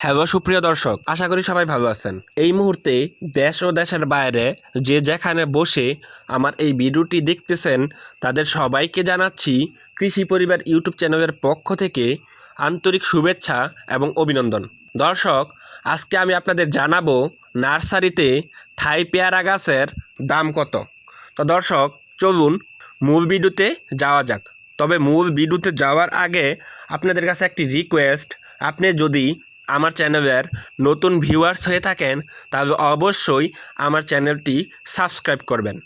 Hello সুপ্রিয় দর্শক, আশা করি সবাই ভালো আছেন। এই মুহূর্তে দেশ ও দেশের বাইরে যে যেখানে বসে আমার এই ভিডিওটি দেখতেছেন, তাদের সবাইকে জানাচ্ছি কৃষি পরিবার ইউটিউব চ্যানেলের পক্ষ থেকে আন্তরিক শুভেচ্ছা এবং অভিনন্দন। দর্শক, আজকে আমি আপনাদের জানাব নার্সারিতে থাই পেয়ারা গাছের দাম কত। তো দর্শক, চলুন মূল ভিডিওতে যাওয়া যাক। তবে মূল ভিডিওতে যাওয়ার আগে আপনাদের কাছে একটি রিকোয়েস্ট আপনি যদি আমার চ্যানেলের নতুন ভিউয়ার্স হয়ে থাকেন, তাহলে অবশ্যই আমার চ্যানেলটি সাবস্ক্রাইব করবেন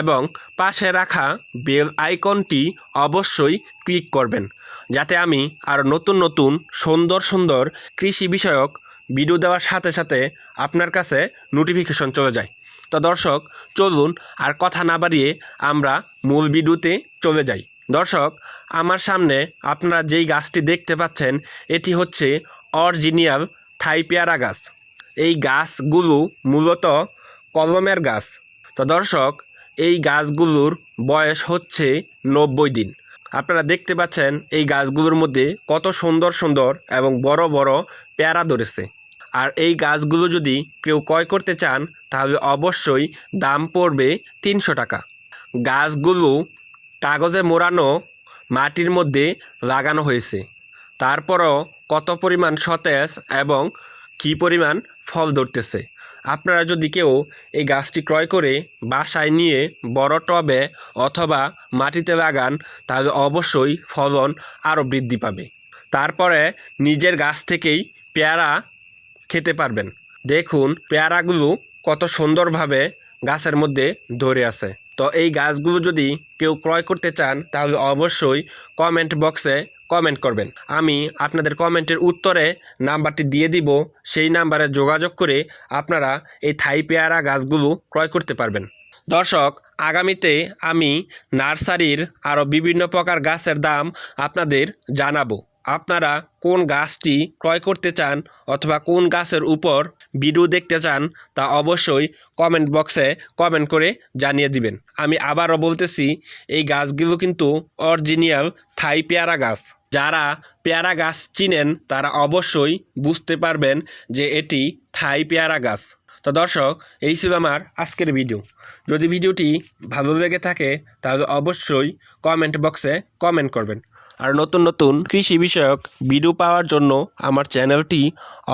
এবং পাশে রাখা বেল আইকনটি অবশ্যই ক্লিক করবেন যাতে আমি আরও নতুন নতুন সুন্দর সুন্দর কৃষি বিষয়ক ভিডিও দেওয়ার সাথে সাথে আপনার কাছে নোটিফিকেশন চলে যায়। তো দর্শক, চলুন আর কথা না বাড়িয়ে আমরা মূল ভিডিওতে চলে যাই। দর্শক, আমার সামনে আপনারা যেই গাছটি দেখতে পাচ্ছেন, এটি হচ্ছে অরিজিনাল থাই পেয়ারা গাছ। এই গাছগুলো মূলত কলমের গাছ। তো দর্শক, এই গাছগুলোর বয়স হচ্ছে নব্বই দিন। আপনারা দেখতে পাচ্ছেন এই গাছগুলোর মধ্যে কত সুন্দর সুন্দর এবং বড় বড় পেয়ারা ধরেছে। আর এই গাছগুলো যদি কেউ ক্রয় করতে চান, তাহলে অবশ্যই দাম পড়বে তিনশো টাকা। গাছগুলো কাগজে মোড়ানো মাটির মধ্যে লাগানো হয়েছে। তারপরও কত পরিমাণ সতেজ এবং কী পরিমাণ ফল ধরতেছে? আপনারা যদি কেউ এই গাছটি ক্রয় করে বাসায় নিয়ে বড় টবে অথবা মাটিতে লাগান, তাহলে অবশ্যই ফলন আরও বৃদ্ধি পাবে। তারপরে নিজের গাছ থেকেই পেয়ারা খেতে পারবেন। দেখুন পেয়ারাগুলো কত সুন্দরভাবে গাছের মধ্যে ধরে আছে। তো এই গাছগুলো যদি কেউ ক্রয় করতে চান, তাহলে অবশ্যই কমেন্ট বক্সে কমেন্ট করবেন। আমি আপনাদের কমেন্টের উত্তরে নাম্বারটি দিয়ে দিব, সেই নাম্বারে যোগাযোগ করে আপনারা এই থাই পেয়ারা গাছগুলো ক্রয় করতে পারবেন। দর্শক, আগামীতে আমি নার্সারির আরও বিভিন্ন প্রকার গাছের দাম আপনাদের জানাব। আপনারা কোন গাছটি ক্রয় করতে চান অথবা কোন গাছের উপর ভিডিও দেখতে চান তা অবশ্যই কমেন্ট বক্সে কমেন্ট করে জানিয়ে দিবেন। আমি আবারও বলতেছি, এই গাছগুলো কিন্তু অরিজিনাল থাই পেয়ারা গাছ। যারা পেয়ারা গাছ চিনেন, তারা অবশ্যই বুঝতে পারবেন যে এটি থাই পেয়ারা গাছ। তো দর্শক, এই ছিল আমার আজকের ভিডিও। যদি ভিডিওটি ভালো লেগে থাকে, তাহলে অবশ্যই কমেন্ট বক্সে কমেন্ট করবেন। আর নতুন নতুন কৃষি বিষয়ক ভিডিও পাওয়ার জন্য আমার চ্যানেলটি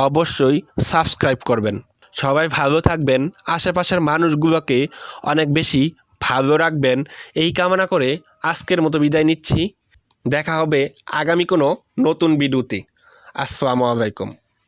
অবশ্যই সাবস্ক্রাইব করবেন। সবাই ভালো থাকবেন, আশেপাশের মানুষগুলোকে অনেক বেশি ভালো রাখবেন। এই কামনা করে আজকের মতো বিদায় নিচ্ছি। দেখা হবে আগামী কোনো নতুন ভিডিওতে। আসসালামু আলাইকুম।